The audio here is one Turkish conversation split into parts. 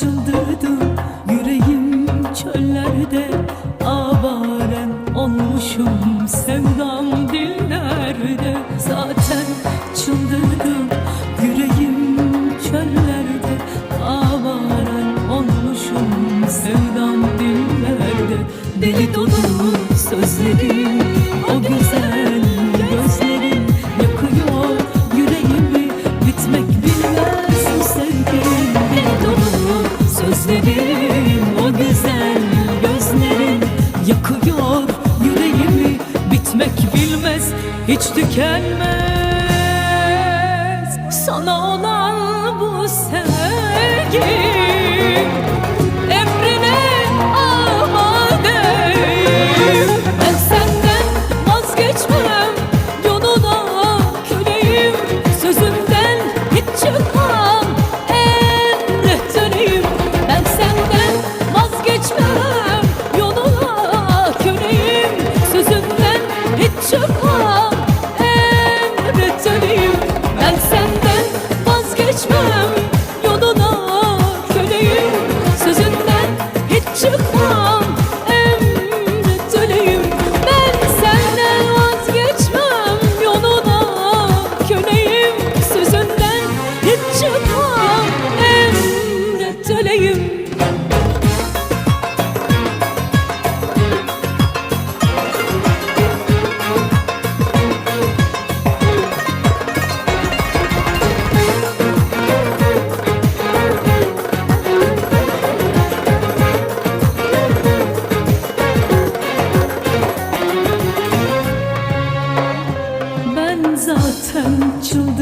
çıldırdım Yüreğim çöllerde avaren olmuşum. Sevdam dillerde zaten çıldırdım Yüreğim çöllerde avaren olmuşum. Sevdam dillerde deli dolu sözleri yakıyor yüreğimi. Bitmek bilmez hiç tükenmez. Sana olan bu sevgi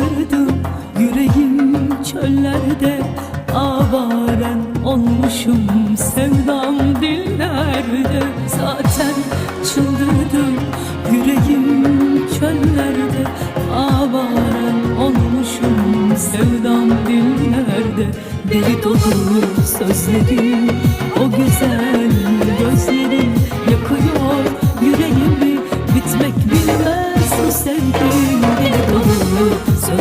çıldırdım Yüreğim çöllerde Avaren olmuşum. Sevdam dillerde Zaten çıldırdım. Yüreğim çöllerde Avaren olmuşum. Sevdam dillerde Deli dolu sözlerin O güzel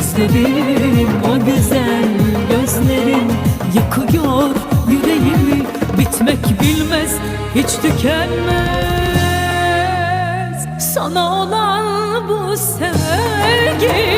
sözlerin O güzel gözlerin Yakıyor yüreğimi. Bitmek bilmez hiç tükenmez. Sana olan bu sevgi